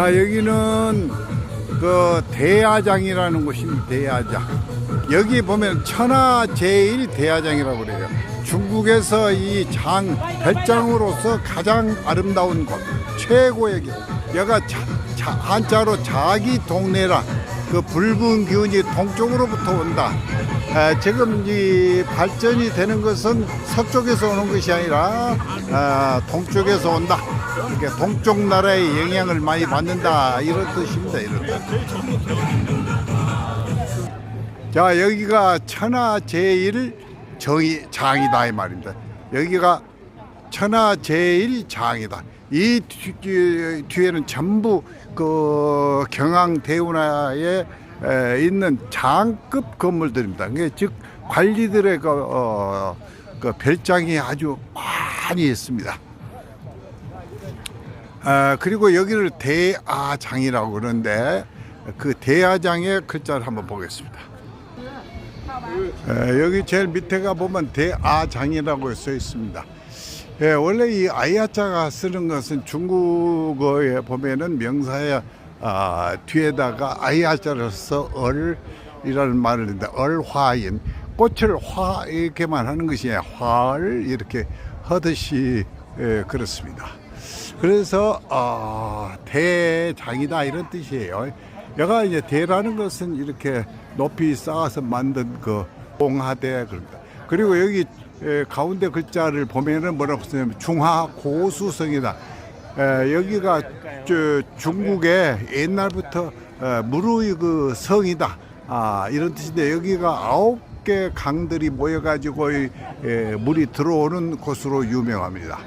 자 여기는 그 대야장이라는 곳입니다. 대야장. 여기 보면 천하 제일 대야장이라고 그래요. 중국에서 이 장 별장으로서 가장 아름다운 곳, 최고의 길. 여가 자, 자- 한자로 자기 동네라. 그 붉은 기운이 동쪽으로부터 온다. 아, 지금 이 발전이 되는 것은 서쪽에서 오는 것이 아니라 아, 동쪽에서 온다. 이게 동쪽 나라의 영향을 많이 받는다 이런 뜻입니다. 이런 뜻. 자 여기가 천하 제일 정이 장이다 이 말입니다. 여기가 천하 제일 장이다. 이 뒤에는 전부 그 경항 대운하에 에, 있는 장급 건물들입니다. 즉 관리들의 그, 어, 그 별장이 아주 많이 있습니다. 아, 그리고 여기를 대아장이라고 그러는데 그 대아장의 글자를 한번 보겠습니다. 에, 여기 제일 밑에가 보면 대아장이라고 써 있습니다. 예, 원래 이 아이아자가 쓰는 것은 중국어에 보면은 명사에 아, 뒤에다가 써 얼이라는 말을 하는데 얼화인 꽃을 화 이렇게만 하는 것이 아니라 화를 이렇게 하듯이 예, 그렇습니다. 그래서 어, 대장이다 이런 뜻이에요. 여가 이제 대라는 것은 이렇게 높이 쌓아서 만든 그 봉하대 그럽니다. 그리고 여기 에, 가운데 글자를 보면은 뭐라고 쓰냐면 중하 고수성이다. 에, 여기가 저 중국의 옛날부터 에, 무르의 그 성이다. 아, 이런 뜻인데 여기가 아홉 개 강들이 모여가지고 이, 에, 물이 들어오는 곳으로 유명합니다.